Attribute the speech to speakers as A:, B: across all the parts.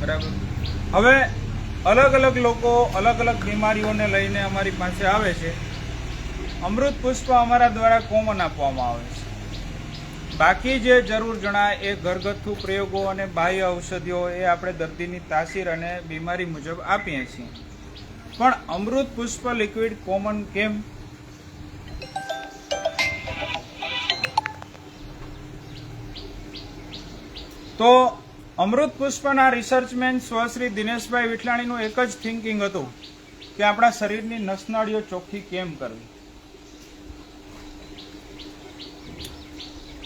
A: બરાબર. હવે અલગ અલગ લોકો અલગ અલગ બીમારીઓને લઈને અમારી પાસે આવે છે. અમૃત પુષ્પ અમારા દ્વારા કોમન આપવામાં આવે છે. બાકી જે જરૂર જણાય એ ઘરગથ્થુ પ્રયોગો અને બાહ્ય ઔષધિઓ એ આપણે દર્દીની તાસીર અને બીમારી મુજબ આપીએ છીએ. પણ અમૃત પુષ્પ લિક્વિડ કોમન કેમ? તો અમૃત પુષ્પના રિસર્ચમેન સ્વશ્રી દિનેશભાઈ વિઠલાણીનું એક જ થિંકિંગ હતું કે આપણા શરીરની નસનાળીઓ ચોખ્ખી કેમ કરવી?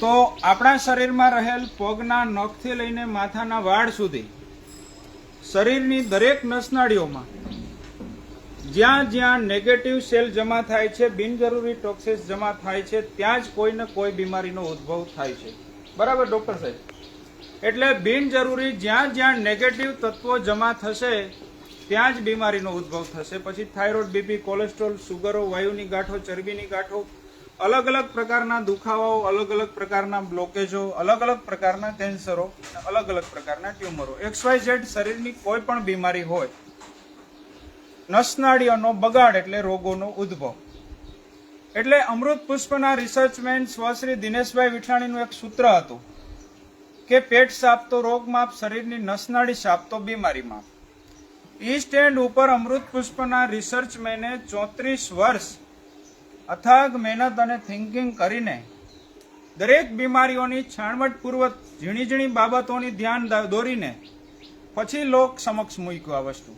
A: તો આપણા શરીરમાં રહેલ પગના નખથી લઈને માથાના વાળ સુધી શરીરની દરેક નસનાળીઓમાં જ્યાં જ્યાં નેગેટિવ સેલ જમા થાય છે, બિનજરૂરી ટોક્સિસ જમા થાય છે, ત્યાં જ કોઈને કોઈ બીમારીનો ઉદ્ભવ થાય છે. બરાબર ડૉક્ટર સાહેબ? એટલે બિનજરૂરી જ્યાં જ્યાં નેગેટિવ તત્વો જમા થશે, ત્યાં જ બીમારીનો ઉદ્ભવ થશે. પછી થાઇરોઇડ બીપી કોલેસ્ટ્રોલ સુગરો વાયુની ગાંઠો, ચરબીની ગાંઠો, અલગ અલગ પ્રકારના દુખાવાઓ, અલગ અલગ પ્રકારના બ્લોકેજો અલગ અલગ પ્રકારના કેન્સરો અલગ અલગ પ્રકારના ટ્યુમરો એક્સ વાય ઝેડ શરીરની કોઈ પણ બીમારી હોય, નસનાળીઓનો બગાડ એટલે રોગોનો ઉદ્ભવ. એટલે અમૃત પુષ્પના રિસર્ચમેન સ્વશ્રી દિનેશભાઈ વિઠાણીનું એક સૂત્ર હતું. કે પેટ સાફ તો રોગ માપ, શરીરની નસનાળી સાફ તો બીમારી માપ ઈસ્ટ એન્ડ ઉપર અમૃત પુષ્પના રિસર્ચમેને ચોત્રીસ વર્ષ અથાગ મહેનત અને થિંકિંગ કરીને દરેક બીમારીઓની છાણવટપૂર્વક ઝીણી ઝીણી બાબતોની ધ્યાન દોરીને પછી લોક સમક્ષ મૂક્યું આ વસ્તુ.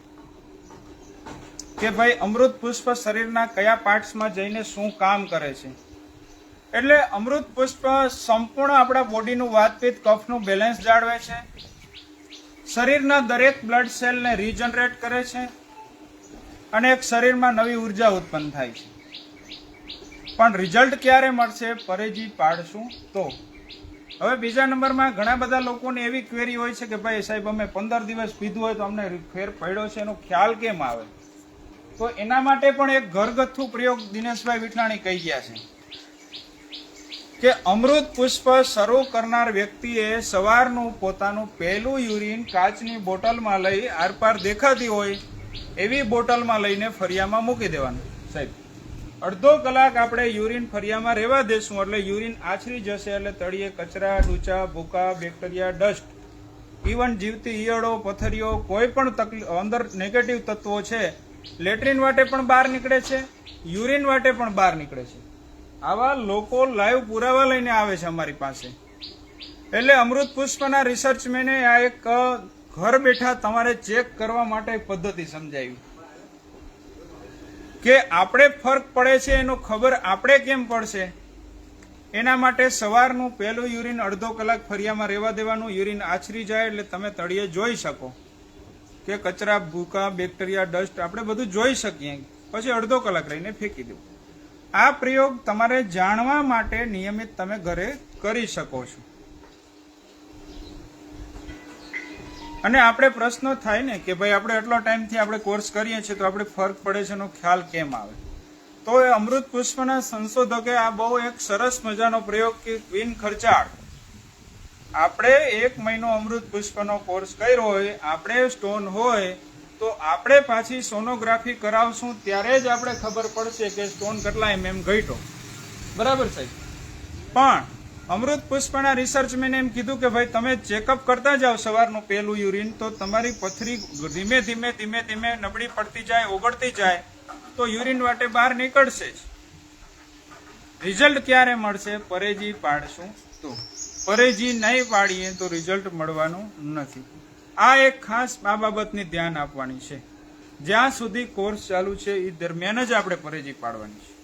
A: કે ભાઈ, અમૃત પુષ્પ શરીરના કયા પાર્ટ્સમાં જઈને શું કામ કરે છે? એટલે અમૃત પુષ્પ સંપૂર્ણ આપણા બોડીનું વાતપીત, કફનું બેલેન્સ જાળવે છે. શરીરના દરેક બ્લડ સેલને રીજનરેટ કરે છે અને એક શરીરમાં નવી ઊર્જા ઉત્પન્ન થાય છે. પણ રિઝલ્ટ ક્યારે મળશે પરેજી પાડશું તો. હવે બીજા નંબરમાં ઘણા બધા લોકોને એવી ક્વેરી હોય છે કે ભાઈ સાહેબ, અમે પંદર દિવસ પીધું હોય તો અમને ફેર પડ્યો છે, એનો ખ્યાલ કેમ આવે? તો એના માટે પણ એક ઘરગથ્થુ પ્રયોગ દિનેશભાઈ વિઠલાણી કહી ગયા છે. કે અમૃત પુષ્પ શરૂ કરનાર વ્યક્તિએ સવારનું પોતાનું પહેલું યુરિન કાચની બોટલમાં લઈ આરપાર દેખાતી હોય એવી બોટલમાં લઈને ફરિયામાં મૂકી દેવાનું. સાહેબ. અડધો કલાક આપણે યુરિન ફરિયામાં રહેવા દેશું એટલે યુરિન આછરી જશે એટલે તળિયે કચરા ડૂચા ભૂકા બેક્ટેરિયા ડસ્ટ ઇવન જીવતી ઈયળો પથરીઓ કોઈ પણ તકલીફ અંદર નેગેટિવ તત્વો છે લેટ્રિન માટે પણ બહાર નીકળે છે યુરિન માટે પણ બહાર નીકળે છે. આવા લોકો લાઈવ પુરાવા લઈને આવે છે અમારી પાસે. એટલે અમૃત પુષ્પના રિસર્ચમેને આ એક ઘર બેઠા તમારે ચેક કરવા માટે પદ્ધતિ સમજાવી. કે આપણે ફરક પડે છે એનો ખબર આપણે કેમ પડશે? એના માટે સવારનું પહેલું યુરિન અડધો કલાક ફરિયામાં રહેવા દેવાનું. યુરિન આછરી જાય એટલે તમે તળિયે જોઈ શકો. કે કચરા, ભૂકા બેક્ટેરિયા ડસ્ટ આપણે બધું જોઈ શકીએ. પછી અડધો કલાક રહીને ફેંકી દેવું. આ પ્રયોગ તમારે જાણવા માટે નિયમિત તમે ઘરે કરી શકો છો. અને આપણે પ્રશ્ન થાય ને કે ભાઈ આપણે એટલો ટાઈમથી આપણે કોર્સ કરીએ છીએ તો આપણે ફરક પડે છે એનો ખ્યાલ કેમ આવે? તો એ અમૃત પુષ્પના સંશોધકે આ બહુ એક સરસ મજાનો પ્રયોગ કે બિન ખર્ચાળ. આપણે એક મહિનો અમૃત પુષ્પનો કોર્સ કર્યો હોય, આપણે સ્ટોન હોય તો આપણે પાછી સોનોગ્રાફી કરાવશું, ત્યારે જ આપણે ખબર પડશે કે સ્ટોન કેટલા એમ એમ ઘટ્યો. બરાબર સાહેબ? પણ અમૃત પુષ્પના રિસર્ચમેને એમ કીધું કે ભાઈ, તમે ચેકઅપ કરતા જાઓ સવારનું પહેલું યુરિન તો તમારી પથરી ધીમે ધીમે ધીમે ધીમે નબળી પડતી જાય, ઓગળતી જાય, તો યુરિન માટે બહાર નીકળશે જ. રિઝલ્ટ ક્યારે મળશે? પરેજી પાડશું તો. પરેજી નહીં પાડીએ તો રિઝલ્ટ મળવાનું નથી. આ એક ખાસ આ બાબતની ધ્યાન આપવાની છે. જ્યાં સુધી કોર્સ ચાલુ છે એ દરમિયાન જ આપણે પરેજી પાડવાની છે.